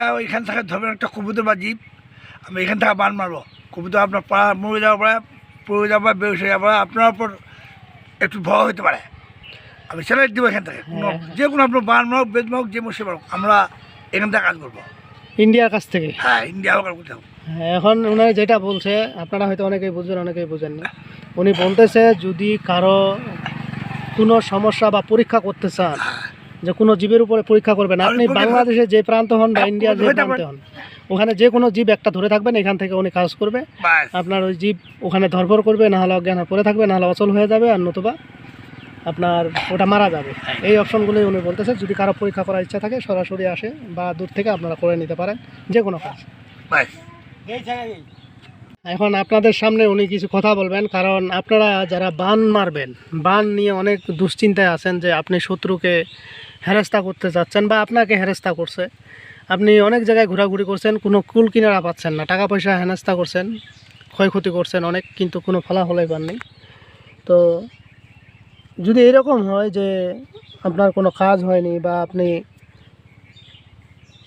ওইখান থেকে ধরবেন একটা কবুতর বা জীব আমি এখান থেকে বান মারবো। কবুতর আপনার পা মরে যাওয়ার পরে পড়ে যাওয়ার পরে বেউস হয়ে যাওয়ার পরে আপনার উপর একটু ভয় হতে পারে। আমি ছেড়ে দিব এখান থেকে। কোনো যে কোনো আপনার বান মারুক বেদ মারুক যে মসে মারুক। আমরা এখান থেকে কাজ করব। ইন্ডিয়ার কাছ থেকে? হ্যাঁ ইন্ডিয়া হোক আর কোথাও হ্যাঁ, এখন উনি যেটা বলছে আপনারা হয়তো অনেকেই বুঝবেন অনেকেই বুঝেন না। উনি বলতেছে যদি কারও কোনো সমস্যা বা পরীক্ষা করতে চান যে কোনো জীবের উপরে পরীক্ষা করবেন আপনি বাংলাদেশে যে প্রান্ত হন বা ইন্ডিয়ার যে প্রান্তে হন ওখানে যে কোনো জীব একটা ধরে থাকবেন এখান থেকে উনি কাজ করবে। আপনার ওই জীব ওখানে ধরভর করবে না হলে অজ্ঞান হয়ে পড়ে থাকবে না হলে অচল হয়ে যাবে আর নতুবা আপনার ওটা মারা যাবে। এই অপশনগুলোই উনি বলতেছে যদি কারও পরীক্ষা করার ইচ্ছা থাকে সরাসরি আসে বা দূর থেকে আপনারা করে নিতে পারেন যে কোনো কাজ। এখন আপনাদের সামনে উনি কিছু কথা বলবেন কারণ আপনারা যারা বান মারবেন বান নিয়ে অনেক দুশ্চিন্তায় আছেন যে আপনি শত্রুকে হেরেস্তা করতে চাচ্ছেন বা আপনাকে হেরেস্তা করছে। আপনি অনেক জায়গায় ঘোরাঘুরি করছেন, কোনো কুল কিনারা পাচ্ছেন না। টাকা পয়সা হেনস্তা করছেন, ক্ষয়ক্ষতি করছেন অনেক, কিন্তু কোনো ফলাফলই পাননি। তো যদি এরকম হয় যে আপনার কোনো কাজ হয়নি বা আপনি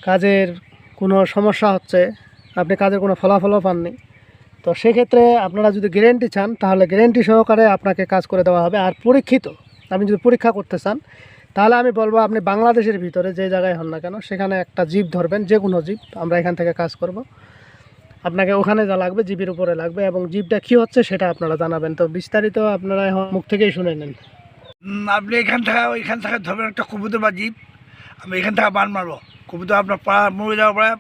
কাজের কোনো সমস্যা হচ্ছে, আপনি কাজের কোনো ফলাফলও পাননি, তো সেক্ষেত্রে আপনারা যদি গ্যারেন্টি চান, তাহলে গ্যারেন্টি সহকারে আপনাকে কাজ করে দেওয়া হবে। আর পরীক্ষিত, আপনি যদি পরীক্ষা করতে চান তাহলে আমি বলব আপনি বাংলাদেশের ভিতরে যে জায়গায় হন না কেন সেখানে একটা জীব ধরবেন যে কোনো জীব আমরা এখান থেকে কাজ করব। আপনাকে ওখানে যা লাগবে জীবের উপরে লাগবে এবং জীবটা কী হচ্ছে সেটা আপনারা জানাবেন। তো বিস্তারিত আপনারা মুখ থেকেই শুনে নেন। আপনি এখান থেকে ওইখান থেকে ধরবেন একটা কবুতর বা জীব আমি এখান থেকে বান মারবো। কবুতর আপনার পা মরে যাওয়ার পরে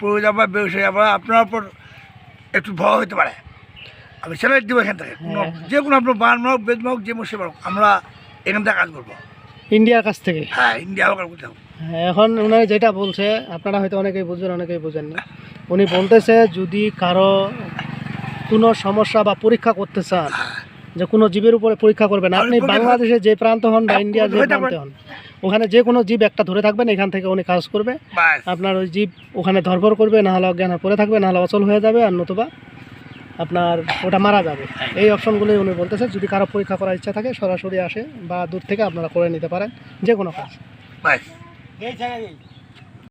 পড়ে যাওয়ার পরে বেউস হয়ে যাওয়ার পরে আপনার উপর একটু ভয় হতে পারে। আমি ছেড়ে দিব এখান থেকে। যে কোনো আপনার বান মারুক বেদ মারুক যে মসে মারুক। আমরা এখান থেকে কাজ করব। ইন্ডিয়ার কাছ থেকে। হ্যাঁ ইন্ডিয়া কোথাও হ্যাঁ, এখন উনি যেটা বলছে আপনারা হয়তো অনেকেই বুঝবেন অনেকেই বুঝেন না। উনি বলতেছে যদি কারও কোনো সমস্যা বা পরীক্ষা করতে চান যে কোনো জীবের উপরে পরীক্ষা করবেন আপনি বাংলাদেশে যে প্রান্ত হন বা ইন্ডিয়ার যে প্রান্তে হন ওখানে যে কোনো জীব একটা ধরে থাকবেন এখান থেকে উনি কাজ করবে। আপনার ওই জীব ওখানে ধরপর করবে না হলে অজ্ঞান হয়ে পড়ে থাকবে না হলে অচল হয়ে যাবে আর নতুবা আপনার ওটা মারা যাবে। এই অপশনগুলোই উনি বলতেছে যদি কারও পরীক্ষা করার ইচ্ছা থাকে সরাসরি আসে বা দূর থেকে আপনারা করে নিতে পারেন যে কোনো কাজ